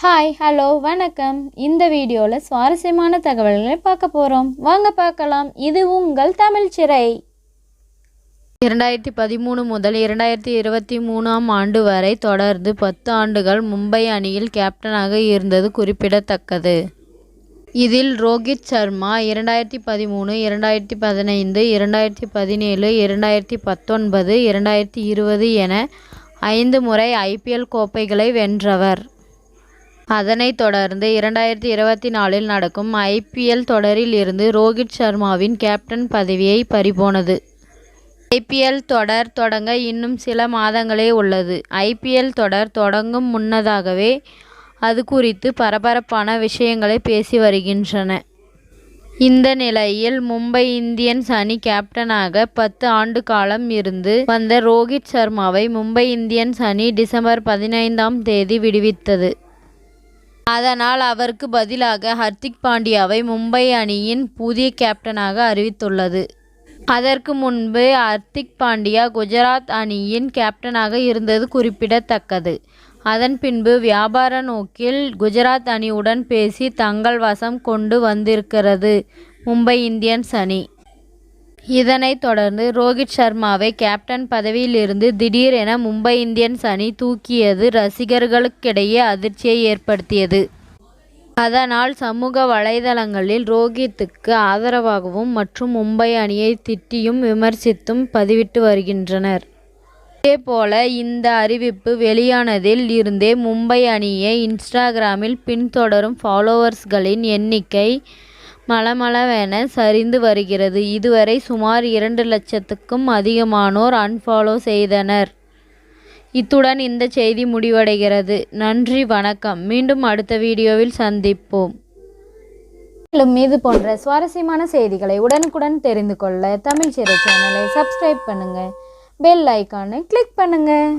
Hi hello வணக்கம். இந்த வீடியோவில் சுவாரஸ்யமான தகவல்களை பார்க்க போகிறோம் வாங்க பார்க்கலாம். இது உங்கள் தமிழ் சிறை. இரண்டாயிரத்தி பதிமூணு முதல் இரண்டாயிரத்தி இருபத்தி மூணாம் ஆண்டு வரை தொடர்ந்து பத்து ஆண்டுகள் மும்பை அணியில் கேப்டனாக இருந்தது குறிப்பிடத்தக்கது. இதில் ரோஹித் சர்மா இரண்டாயிரத்தி பதிமூணு இரண்டாயிரத்தி பதினைந்து இரண்டாயிரத்தி பதினேழு இரண்டாயிரத்தி பத்தொன்பது இரண்டாயிரத்தி இருபது என ஐந்து முறை ஐபிஎல் கோப்பைகளை வென்றவர். அதனைத் தொடர்ந்து இரண்டாயிரத்தி இருபத்தி நாலில் நடக்கும் ஐபிஎல் தொடரில் இருந்து ரோஹித் சர்மாவின் கேப்டன் பதவியை பறிபோனது. ஐபிஎல் தொடர் தொடங்க இன்னும் சில மாதங்களே உள்ளது. ஐபிஎல் தொடர் தொடங்கும் முன்னதாகவே அது குறித்து பரபரப்பான விஷயங்களை பேசி வருகின்றன. இந்த நிலையில் மும்பை இந்தியன்ஸ் அணி கேப்டனாக பத்து ஆண்டு காலம் இருந்து வந்த ரோஹித் சர்மாவை மும்பை இந்தியன்ஸ் அணி டிசம்பர் பதினைந்தாம் தேதி விடுவித்தது. அதனால் அவருக்கு பதிலாக ஹர்திக் பாண்டியாவை மும்பை அணியின் புதிய கேப்டனாக அறிவித்துள்ளது. அதற்கு முன்பு ஹர்திக் பாண்டியா குஜராத் அணியின் கேப்டனாக இருந்தது குறிப்பிடத்தக்கது. அதன் பின்பு வியாபார நோக்கில் குஜராத் அணியுடன் பேசி தங்கள் வசம் கொண்டு வந்திருக்கிறது மும்பை இந்தியன்ஸ் அணி. இதனைத் தொடர்ந்து ரோஹித் சர்மாவை கேப்டன் பதவியிலிருந்து திடீரென மும்பை இந்தியன்ஸ் அணி தூக்கியது ரசிகர்களுக்கிடையே அதிர்ச்சியை ஏற்படுத்தியது. அதனால் சமூக வலைதளங்களில் ரோஹித்துக்கு ஆதரவாகவும் மற்றும் மும்பை அணியை திட்டியும் விமர்சித்தும் பதிவிட்டு வருகின்றனர். இதேபோல இந்த அறிவிப்பு வெளியானதில் இருந்தே மும்பை அணியை இன்ஸ்டாகிராமில் பின்தொடரும் ஃபாலோவர்ஸ்களின் எண்ணிக்கை மளமளவென சரிந்து வருகிறது. இதுவரை சுமார் இரண்டு லட்சத்துக்கும் அதிகமானோர் அன்ஃபாலோ செய்தனர். இத்துடன் இந்த செய்தி முடிவடைகிறது. நன்றி வணக்கம். மீண்டும் அடுத்த வீடியோவில் சந்திப்போம். மேலும் இது போன்ற சுவாரஸ்யமான செய்திகளை உடனுக்குடன் தெரிந்து கொள்ள தமிழ் சிறை சேனலை சப்ஸ்கிரைப் பண்ணுங்கள் பெல் ஐக்கானை கிளிக் பண்ணுங்கள்